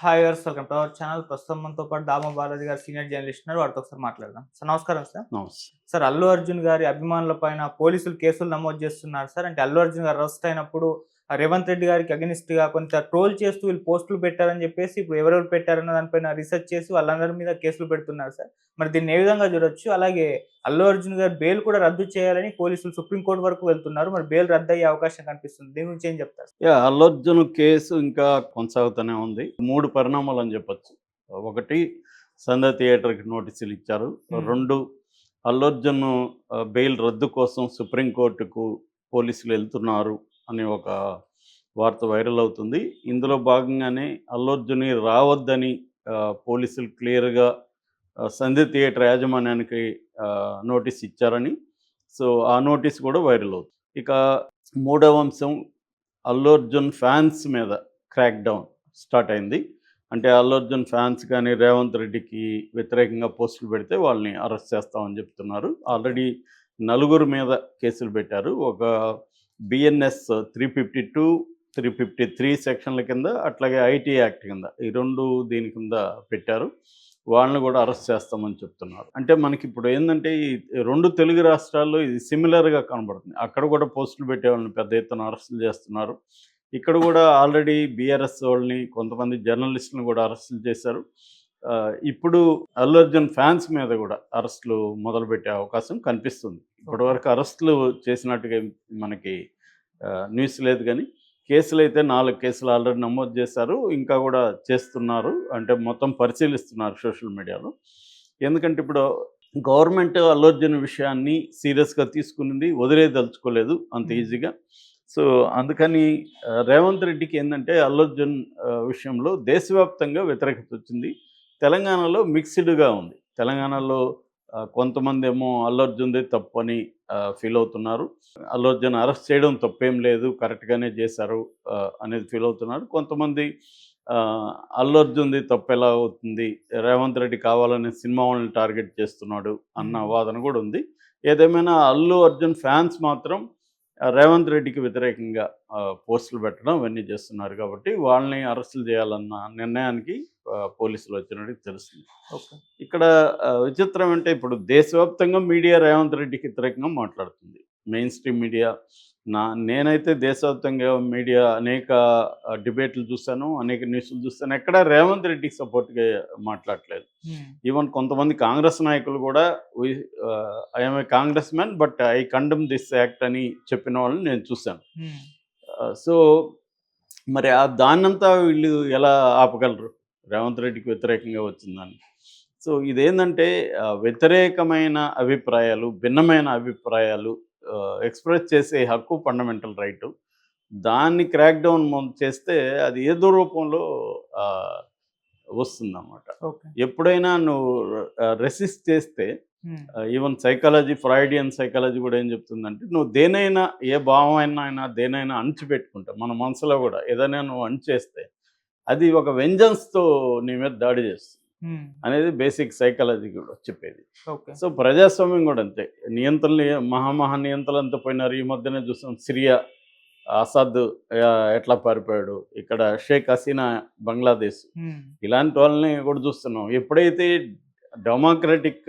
Hi గారు welcome to our channel. ప్రస్తుతం మనతో పాటు దామ బాలాజీ గారు సీనియర్ జర్నలిస్ట్ ఉన్నారు. వారితో ఒకసారి మాట్లాడదాం. సార్ నమస్కారం సార్. సార్ అల్లు అర్జున్ గారి అభిమానుల పైన పోలీసులు కేసులు నమోదు చేస్తున్నారు సార్. అంటే అల్లు అర్జున్ గారు అరెస్ట్ అయినప్పుడు రేవంత్ రెడ్డి గారికి అగనిస్ట్గా కొంత ట్రోల్ చేస్తూ వీళ్ళు పోస్టులు పెట్టారని చెప్పేసి ఇప్పుడు ఎవరెవరు పెట్టారన్న దానిపైన రీసెర్చ్ చేసి వాళ్ళందరి మీద కేసులు పెడుతున్నారు సార్. మరి దీన్ని ఏ విధంగా చూడొచ్చు? అలాగే అల్లు అర్జున్ గారు బెయిల్ కూడా రద్దు చేయాలని పోలీసులు సుప్రీంకోర్టు వరకు వెళ్తున్నారు. మరి బెయిల్ రద్దు అయ్యే అవకాశం కనిపిస్తుంది. దీని గురించి ఏం చెప్తారు యా అల్లర్జున్ కేసు ఇంకా కొనసాగుతూనే ఉంది. మూడు పరిణామాలు అని చెప్పొచ్చు. ఒకటి సంధ్య థియేటర్కి నోటీసులు ఇచ్చారు. రెండు అల్లర్జున్ ఆ, బెయిల్ రద్దు కోసం సుప్రీంకోర్టుకు పోలీసులు వెళ్తున్నారు. అనే ఒక వార్త వైరల్ అవుతుంది. ఇందులో భాగంగానే అల్లర్జుని రావద్దని పోలీసులు క్లియర్గా సంధి థియేటర్ యాజమాన్యానికి నోటీస్ ఇచ్చారని. సో ఆ నోటీస్ కూడా వైరల్ అవుతుంది. ఇక మూడవ అంశం అల్లు అర్జున్ ఫ్యాన్స్ మీద క్రాక్ డౌన్ స్టార్ట్ అయింది. అంటే అల్లు అర్జున్ ఫ్యాన్స్ కానీ రేవంత్ రెడ్డికి వ్యతిరేకంగా పోస్టులు పెడితే వాళ్ళని అరెస్ట్ చేస్తామని చెప్తున్నారు. ఆల్రెడీ నలుగురు మీద కేసులు పెట్టారు. ఒక BNS three fifty two three fifty three సెక్షన్ల కింద అట్లాగే ఐటీ యాక్ట్ కింద ఈ రెండు దీని కింద పెట్టారు. వాళ్ళని కూడా అరెస్ట్ చేస్తామని చెప్తున్నారు. అంటే మనకి ఇప్పుడు ఏంటంటే ఈ రెండు తెలుగు రాష్ట్రాల్లో ఇది సిమిలర్గా కనబడుతుంది. అక్కడ కూడా పోస్టులు పెట్టే వాళ్ళని పెద్ద ఎత్తున అరెస్టులు చేస్తున్నారు. ఇక్కడ కూడా ఆల్రెడీ బీఆర్ఎస్ వాళ్ళని కొంతమంది జర్నలిస్టులను కూడా అరెస్టులు చేశారు. ఇప్పుడు అల్లు అర్జున్ ఫ్యాన్స్ మీద కూడా అరెస్టులు మొదలుపెట్టే అవకాశం కనిపిస్తుంది. ఇప్పటివరకు అరెస్టులు చేసినట్టుగా మనకి న్యూస్ లేదు కానీ కేసులు అయితే నాలుగు కేసులు ఆల్రెడీ నమోదు చేశారు. ఇంకా కూడా చేస్తున్నారు. అంటే మొత్తం పరిశీలిస్తున్నారు సోషల్ మీడియాలో. ఎందుకంటే ఇప్పుడు గవర్నమెంట్ అల్లు అర్జున్ విషయాన్ని సీరియస్గా తీసుకునింది వదిలేదలుచుకోలేదు అంత. ఈజీగా. సో అందుకని రేవంత్ రెడ్డికి ఏంటంటే అల్లు అర్జున్ విషయంలో దేశవ్యాప్తంగా వ్యతిరేకత వచ్చింది. తెలంగాణలో మిక్స్డ్గా ఉంది. తెలంగాణలో కొంతమంది ఏమో అల్లు అర్జున్దే తప్పు అని ఫీల్ అవుతున్నారు. అల్లు అర్జున్ అరెస్ట్ చేయడం తప్పేం లేదు కరెక్ట్గానే చేశారు అనేది ఫీల్ అవుతున్నారు. కొంతమంది ఆ, అల్లు అర్జున్ది తప్పు ఎలా అవుతుంది రేవంత్ రెడ్డి కావాలని సినిమా వాళ్ళని టార్గెట్ చేస్తున్నాడు అన్న. వాదన కూడా ఉంది. ఏదేమైనా అల్లు అర్జున్ ఫ్యాన్స్ మాత్రం రేవంత్ రెడ్డికి వ్యతిరేకంగా పోస్టులు పెట్టడం ఇవన్నీ చేస్తున్నారు కాబట్టి వాళ్ళని అరెస్టులు చేయాలన్న నిర్ణయానికి పోలీసులు వచ్చినట్టు తెలుస్తుంది. ఇక్కడ విచిత్రం అంటే ఇప్పుడు దేశవ్యాప్తంగా మీడియా రేవంత్ రెడ్డికి వ్యతిరేకంగా మాట్లాడుతుంది. మెయిన్ స్ట్రీమ్ మీడియా నా నేనైతే దేశవ్యాప్తంగా మీడియా అనేక డిబేట్లు చూశాను అనేక న్యూస్లు చూస్తాను. ఎక్కడ రేవంత్ రెడ్డికి సపోర్ట్గా మాట్లాడలేదు ఈవెన్ కొంతమంది కాంగ్రెస్ నాయకులు కూడా I'm a Congress man but I condemn this act అని చెప్పిన వాళ్ళని నేను చూశాను. సో మరి ఆ దాన్నంతా వీళ్ళు ఎలా ఆపగలరు? రేవంత్ రెడ్డికి వ్యతిరేకంగా వచ్చిందని. సో ఇదేంటంటే వ్యతిరేకమైన అభిప్రాయాలు భిన్నమైన అభిప్రాయాలు ఎక్స్ప్రెస్ చేసే హక్కు ఫండమెంటల్ రైటు. దాన్ని క్రాక్ డౌన్ చేస్తే అది ఏదో రూపంలో వస్తుందన్నమాట. ఎప్పుడైనా నువ్వు రెసిస్ట్ చేస్తే ఈవెన్ సైకాలజీ ఫ్రాయిడియన్ సైకాలజీ కూడా ఏం చెప్తుందంటే నువ్వు దేనైనా ఏ భావమైనా అయినా దేనైనా అణిచిపెట్టుకుంటావు మన మనసులో కూడా. ఏదైనా నువ్వు అణిచేస్తే అది ఒక వెంజన్స్తో నీ మీద దాడి చేస్తుంది. అనేది బేసిక్ సైకాలజీ కూడా చెప్పేది. సో ప్రజాస్వామ్యం కూడా అంతే. నియంత్రణలు మహామహా నియంత్రణలు అంతా పోయినారు. ఈ మధ్యనే చూసాం సిరియా అసద్ ఎట్లా పారిపోయాడు. ఇక్కడ షేక్ హసీనా బంగ్లాదేశ్. ఇలాంటి వాళ్ళని కూడా చూస్తున్నాం. ఎప్పుడైతే డెమోక్రటిక్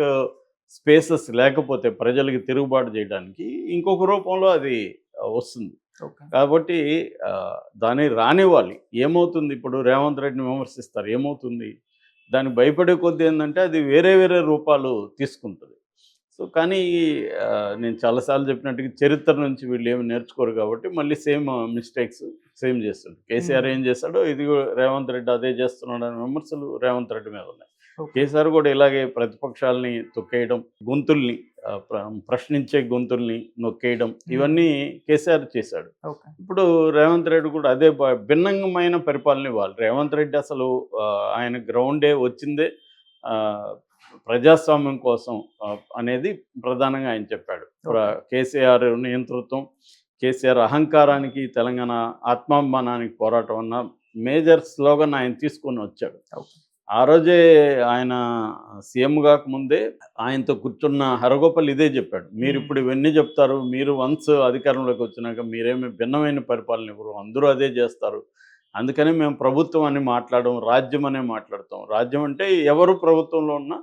స్పేసెస్ లేకపోతే ప్రజలకి తిరుగుబాటు చేయడానికి ఇంకొక రూపంలో అది వస్తుంది. కాబట్టి ఆ, దాన్ని రానివ్వాలి. ఏమవుతుంది ఇప్పుడు? రేవంత్ రెడ్డిని విమర్శిస్తారు. ఏమవుతుంది? దానికి భయపడే కొద్దీ ఏంటంటే అది వేరే వేరే రూపాలు తీసుకుంటుంది. సో కానీ నేను చాలాసార్లు చెప్పినట్టుగా చరిత్ర నుంచి వీళ్ళు ఏమి నేర్చుకోరు కాబట్టి మళ్ళీ సేమ్ మిస్టేక్స్ సేమ్ చేస్తాడు కేసీఆర్ ఏం చేస్తాడో ఇది రేవంత్ రెడ్డి అదే చేస్తున్నాడు అనే విమర్శలు రేవంత్ రెడ్డి మీద ఉన్నాయి. కేసీఆర్ కూడా ఇలాగే ప్రతిపక్షాలని తొక్కేయడం గొంతుల్ని ప్రశ్నించే గొంతుల్ని నొక్కేయడం ఇవన్నీ కేసీఆర్ చేశాడు. ఇప్పుడు రేవంత్ రెడ్డి కూడా అదే భిన్నంమైన పరిపాలన ఇవ్వాలి. రేవంత్ రెడ్డి అసలు ఆయన గ్రౌండే వచ్చిందే ప్రజాస్వామ్యం కోసం అనేది ప్రధానంగా ఆయన చెప్పాడు. కేసీఆర్ నియంతృత్వం కేసీఆర్ అహంకారానికి తెలంగాణ ఆత్మాభిమానానికి పోరాటం అన్న మేజర్ స్లోగన్ ఆయన తీసుకొని వచ్చాడు. ఆ రోజే ఆయన సీఎం కాకముందే ఆయనతో కూర్చున్న హరగోపాల్ ఇదే చెప్పాడు. మీరు. ఇప్పుడు ఇవన్నీ చెప్తారు మీరు వన్స్ అధికారంలోకి వచ్చినాక మీరేమి భిన్నమైన పరిపాలన ఇవ్వరు అందరూ అదే చేస్తారు. అందుకని మేము ప్రభుత్వం అని మాట్లాడడం రాజ్యం అనే మాట్లాడతాం. రాజ్యం అంటే ఎవరు ప్రభుత్వంలో ఉన్నా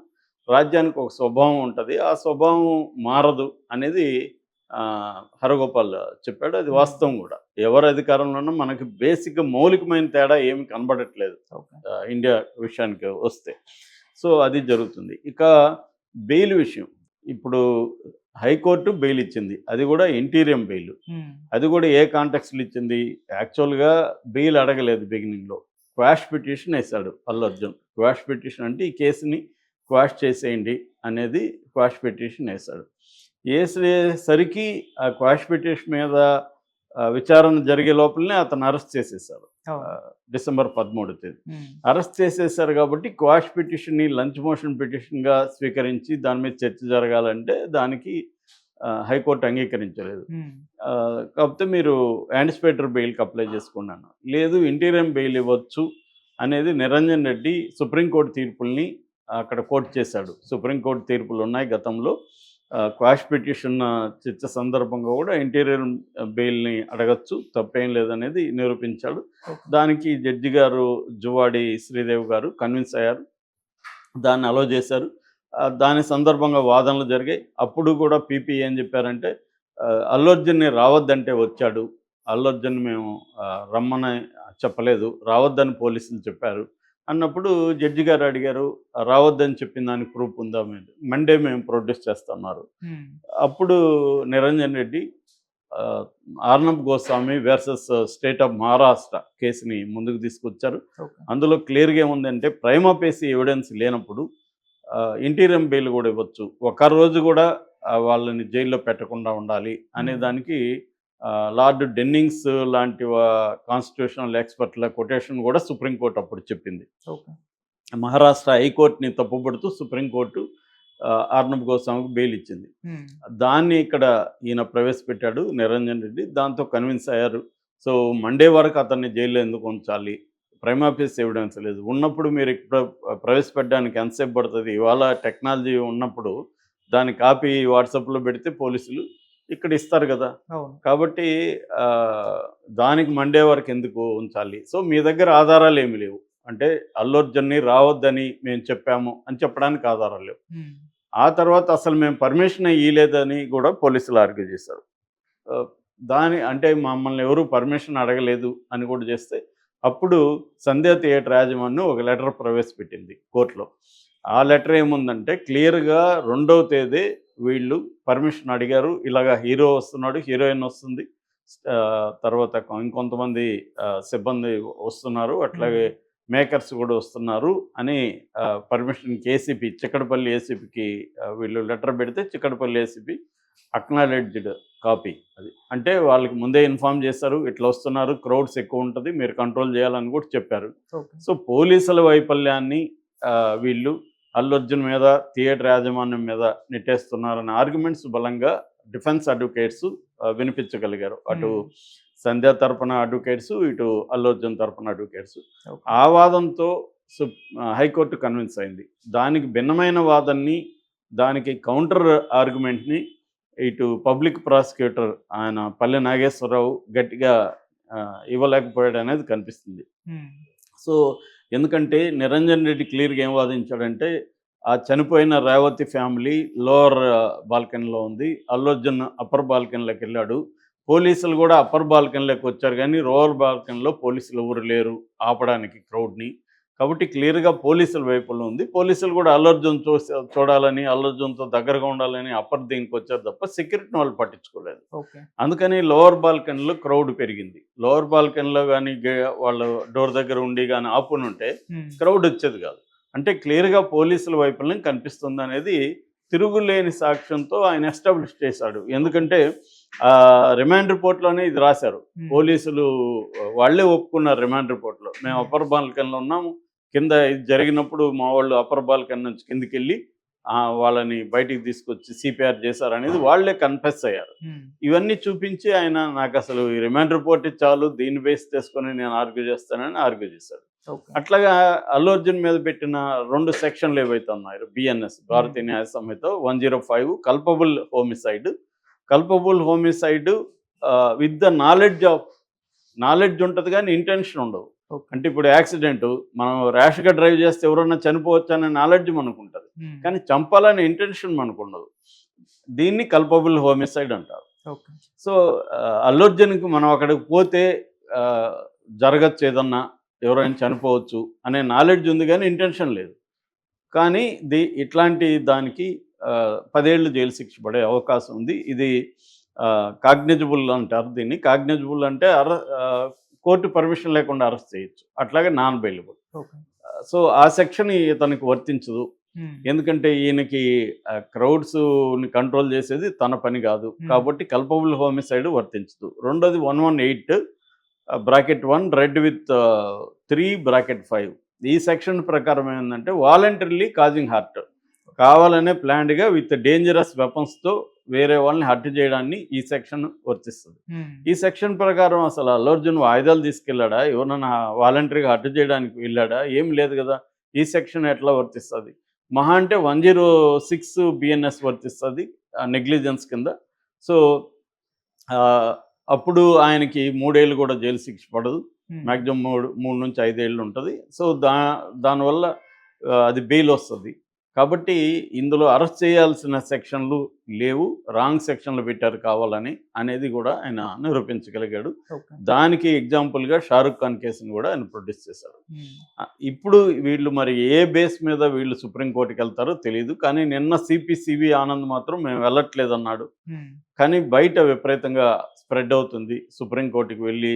రాజ్యానికి ఒక స్వభావం ఉంటుంది. ఆ స్వభావం మారదు అనేది హరగోపాల్ చెప్పాడు అది వాస్తవం కూడా. ఎవరు అధికారంలో ఉన్నా మనకి బేసిక్గా మౌలికమైన తేడా ఏమి కనబడట్లేదు ఇండియా విషయానికి వస్తే. సో అది జరుగుతుంది. ఇక బెయిల్ విషయం. ఇప్పుడు హైకోర్టు బెయిల్ ఇచ్చింది. అది కూడా ఇంటీరియం బెయిల్. అది కూడా ఏ కాంటెక్స్లో ఇచ్చింది? యాక్చువల్గా బెయిల్ అడగలేదు బిగినింగ్లో. క్వాష్ పిటిషన్ వేశాడు అల్లు అర్జున్. క్వాష్ పిటిషన్ అంటే ఈ కేసుని క్వాష్ చేసేయండి అనేది క్వాష్ పిటిషన్ వేశాడు. వేసేసరికి ఆ క్వాష్ పిటిషన్ మీద విచారణ జరిగే లోపలనే అతను అరెస్ట్ చేసేసారు. డిసెంబర్ పదమూడు తేదీ. అరెస్ట్ చేసేసారు కాబట్టి క్వాష్ పిటిషన్ని లంచ్ మోషన్ పిటిషన్గా స్వీకరించి దాని మీద చర్చ జరగాలంటే దానికి హైకోర్టు అంగీకరించలేదు. కాకపోతే మీరు యాంటిసిపేటర్ బెయిల్కి అప్లై చేసుకున్నాను. లేదు ఇంటీరియం బెయిల్ ఇవ్వచ్చు అనేది నిరంజన్ రెడ్డి సుప్రీంకోర్టు తీర్పుల్ని అక్కడ కోర్టు చేశాడు. సుప్రీంకోర్టు తీర్పులు ఉన్నాయి గతంలో. క్వాష్ పిటిషన్ చర్చ సందర్భంగా కూడా ఇంటీరియర్ బెయిల్ని అడగచ్చు. తప్పేం లేదనేది నిరూపించాడు. దానికి జడ్జి గారు జువాడి శ్రీదేవి గారు కన్విన్స్ అయ్యారు. దాన్ని అలో చేశారు. దాని సందర్భంగా వాదనలు జరిగాయి. అప్పుడు కూడా పీపీ ఏం చెప్పారంటే ఆ, అల్లు అర్జున్ని రావద్దంటే వచ్చాడు. అల్లు అర్జున్ మేము రమ్మని చెప్పలేదు. రావద్దని పోలీసులు చెప్పారు. అన్నప్పుడు జడ్జి గారు అడిగారు రావద్దని చెప్పిన దానికి ప్రూఫ్ ఉందా మీరు మండే మేము ప్రొడ్యూస్ చేస్తున్నారు అప్పుడు Niranjan Reddy Arnab Goswami versus state of Maharashtra కేసుని ముందుకు తీసుకొచ్చారు. అందులో క్లియర్గా ఏముందంటే ప్రైమపేసి ఎవిడెన్స్ లేనప్పుడు ఇంటీరియం బెయిల్ కూడా ఇవ్వచ్చు. ఒక రోజు కూడా వాళ్ళని జైల్లో పెట్టకుండా ఉండాలి అనే. దానికి లార్డ్ డెన్నింగ్స్ లాంటి కాన్స్టిట్యూషనల్ ఎక్స్పర్ట్ల కొటేషన్ కూడా సుప్రీంకోర్టు అప్పుడు చెప్పింది. మహారాష్ట్ర హైకోర్టుని తప్పుపడుతూ సుప్రీంకోర్టు ఆర్నబ్ గోస్వామికి బెయిల్ ఇచ్చింది. దాన్ని ఇక్కడ ఈయన ప్రవేశపెట్టాడు నిరంజన్ రెడ్డి. దాంతో కన్విన్స్ అయ్యారు. సో మండే వరకు అతన్ని జైల్లో ఎందుకు ఉంచాలి? ప్రైమాఫీస్ ఎవిడెన్స్ లేదు. ఉన్నప్పుడు మీరు ఇక్కడ ప్రవేశపెట్టడానికి ఎంతసేపు పడుతుంది? ఇవాళ టెక్నాలజీ ఉన్నప్పుడు దాని కాపీ వాట్సాప్లో పెడితే పోలీసులు ఇక్కడ ఇస్తారు కదా. కాబట్టి దానికి మండే వరకు ఎందుకు ఉంచాలి? సో మీ దగ్గర ఆధారాలు ఏమి లేవు. అంటే అల్లు అర్జున్ని రావద్దని మేము చెప్పాము అని చెప్పడానికి ఆధారాలు లేవు. ఆ తర్వాత అసలు మేము పర్మిషన్ ఇవ్వలేదని కూడా పోలీసులు ఆర్గ్యూ చేశారు. దాని అంటే మమ్మల్ని ఎవరు పర్మిషన్ అడగలేదు అని కూడా చేస్తే అప్పుడు సంధ్య థియేటర్ యాజమాన్యం ఒక లెటర్ ప్రవేశపెట్టింది కోర్టులో. ఆ లెటర్ ఏముందంటే క్లియర్గా రెండవ తేదీ వీళ్ళు పర్మిషన్ అడిగారు. ఇలాగా హీరో వస్తున్నాడు హీరోయిన్ వస్తుంది. తర్వాత ఇంకొంతమంది సిబ్బంది వస్తున్నారు. అట్లాగే మేకర్స్ కూడా వస్తున్నారు అని పర్మిషన్కి ఏసీపీ చిక్కడపల్లి ఏసీపీకి వీళ్ళు లెటర్ పెడితే చిక్కడపల్లి ఏసీపీ అక్నాలెడ్జ్డ్ కాపీ అది. అంటే వాళ్ళకి ముందే ఇన్ఫామ్ చేశారు ఇట్లా వస్తున్నారు క్రౌడ్స్ ఎక్కువ ఉంటుంది మీరు కంట్రోల్ చేయాలని కూడా చెప్పారు. సో పోలీసుల వైఫల్యాన్ని వీళ్ళు అర్జున్ మీద థియేటర్ యాజమాన్యం మీద నెట్టేస్తున్నారనే ఆర్గ్యుమెంట్స్ బలంగా డిఫెన్స్ అడ్వకేట్స్ వినిపించగలిగారు. అటు సంధ్య తరపున అడ్వకేట్స్ ఇటు అల్లు అర్జున్ తరపున అడ్వకేట్స్. ఆ వాదంతో సు హైకోర్టు కన్విన్స్ అయింది. దానికి భిన్నమైన వాదన్ని దానికి కౌంటర్ ఆర్గ్యుమెంట్ని ఇటు పబ్లిక్ ప్రాసిక్యూటర్ ఆయన పల్లె నాగేశ్వరరావు గట్టిగా ఇవ్వలేకపోయాడు అనేది కనిపిస్తుంది. సో ఎందుకంటే నిరంజన్ రెడ్డి క్లియర్గా ఏం వాదించాడంటే ఆ చనిపోయిన రేవతి ఫ్యామిలీ లోవర్ బాల్కనీలో ఉంది. అల్లు అర్జున్ అప్పర్ బాల్కనీలోకి వెళ్ళాడు. పోలీసులు కూడా అప్పర్ బాల్కనీలోకి వచ్చారు కానీ లోవర్ బాల్కనీలో పోలీసులు ఎవరు లేరు ఆపడానికి క్రౌడ్ని కాబట్టి క్లియర్గా పోలీసుల వైపులో ఉంది. పోలీసులు కూడా అల్లు అర్జున్ చూసి చూడాలని అల్లు అర్జున్తో దగ్గరగా ఉండాలని అప్పర్ దీనికి వచ్చారు తప్ప సెక్యూరిటీని వాళ్ళు పట్టించుకోలేదు. అందుకని లోవర్ బాల్కనీలో క్రౌడ్ పెరిగింది. లోవర్ బాల్కనీలో కానీ వాళ్ళు డోర్ దగ్గర ఉండి కానీ ఆపుని ఉంటే ఉమ్, క్రౌడ్ వచ్చేది కాదు. అంటే క్లియర్గా పోలీసుల వైపులనే కనిపిస్తుంది అనేది తిరుగులేని సాక్ష్యంతో ఆయన ఎస్టాబ్లిష్ చేశాడు. ఎందుకంటే ఆ రిమాండ్ రిపోర్ట్లోనే ఇది రాశారు. పోలీసులు వాళ్ళే ఒప్పుకున్నారు రిమాండ్ రిపోర్ట్లో. మేము అప్పర్ బాల్కనీలో ఉన్నాము. కింద ఇది జరిగినప్పుడు మా వాళ్ళు అప్పర్ బాల్కనీ నుంచి కిందికి వెళ్ళి ఆ, వాళ్ళని బయటికి తీసుకొచ్చి సిపిఆర్ చేశారు అనేది వాళ్ళే కన్ఫెస్ అయ్యారు. ఇవన్నీ చూపించి ఆయన నాకు అసలు ఈ రిమాండ్ రిపోర్ట్ చాలు దీన్ని బేస్ చేసుకొని నేను ఆర్గ్యూ చేస్తానని ఆర్గ్యూ చేశాడు. అట్లాగా అల్లు అర్జున్ మీద పెట్టిన రెండు సెక్షన్లు ఏవైతే ఉన్నాయో BNS Bharatiya Nyaya Sanhita one zero five culpable homicide. Culpable homicide with the knowledge of knowledge ఉంటుంది కానీ ఇంటెన్షన్ ఉండవు అంటే ఇప్పుడు యాక్సిడెంట్ మనం ర్యాష్గా డ్రైవ్ చేస్తే ఎవరన్నా చనిపోవచ్చు అనే నాలెడ్జ్ మనకు ఉంటుంది. కానీ చంపాలనే ఇంటెన్షన్ మనకు ఉండదు దీన్ని కల్పబుల్ హోమిసైడ్ అంటారు. సో అల్లు అర్జున్కి మనం అక్కడికి పోతే జరగచ్చు ఏదన్నా ఎవరైనా చనిపోవచ్చు అనే నాలెడ్జ్ ఉంది కానీ ఇంటెన్షన్ లేదు. కానీ ది ఇట్లాంటి దానికి పదేళ్ళు జైలు శిక్ష పడే అవకాశం ఉంది. ఇది కాగ్నిజబుల్ అంటారు దీన్ని. కాగ్నిజబుల్ అంటే అర కోర్టు పర్మిషన్ లేకుండా అరెస్ట్ చేయొచ్చు. అట్లాగే నాన్ బెయిలబుల్ సో ఆ సెక్షన్ ఇతనికి వర్తించదు. ఎందుకంటే ఈయనకి క్రౌడ్స్ కంట్రోల్ చేసేది తన పని కాదు. కాబట్టి కల్పబుల్ హోమిసైడ్ వర్తించదు. రెండోది one one eight bracket one read with three bracket five. ఈ సెక్షన్ ప్రకారం ఏంటంటే వాలంటరీలీ కాజింగ్ హార్ట్. కావాలనే ప్లాన్డ్గా విత్ డేంజరస్ వెపన్స్తో వేరే వాళ్ళని హర్ట్ చేయడాన్ని ఈ సెక్షన్ వర్తిస్తుంది. ఈ సెక్షన్ ప్రకారం అసలు అల్లు అర్జున్ ఆయుధాలు తీసుకెళ్ళాడా? ఎవరన్నా వాలంటరీగా హర్ట్ చేయడానికి వెళ్ళాడా? ఏం లేదు కదా. ఈ సెక్షన్ ఎట్లా వర్తిస్తుంది? మహా అంటే వన్ జీరో సిక్స్ బిఎన్ఎస్ వర్తిస్తుంది నెగ్లిజెన్స్ కింద. సో అప్పుడు ఆయనకి మూడేళ్ళు కూడా జైలు శిక్ష పడదు. ఉమ్. మ్యాక్సిమం మూడు మూడు నుంచి ఐదేళ్ళు ఉంటుంది. సో దా దానివల్ల అది బెయిల్ వస్తుంది. కాబట్టి ఇందులో అరెస్ట్ చేయాల్సిన సెక్షన్లు లేవు రాంగ్ సెక్షన్లు పెట్టారు కావాలని అనేది కూడా ఆయన నిరూపించగలిగాడు. దానికి ఎగ్జాంపుల్గా షారుఖ్ ఖాన్ కేసును కూడా ఆయన ప్రొడ్యూస్ చేశారు. ఇప్పుడు వీళ్ళు మరి ఏ బేస్ మీద వీళ్ళు సుప్రీంకోర్టుకి వెళ్తారో తెలియదు కానీ నిన్న సిపిసివి ఆనంద్ మాత్రం మేము వెళ్ళట్లేదు అన్నాడు. కానీ బయట విపరీతంగా స్ప్రెడ్ అవుతుంది సుప్రీంకోర్టుకి వెళ్ళి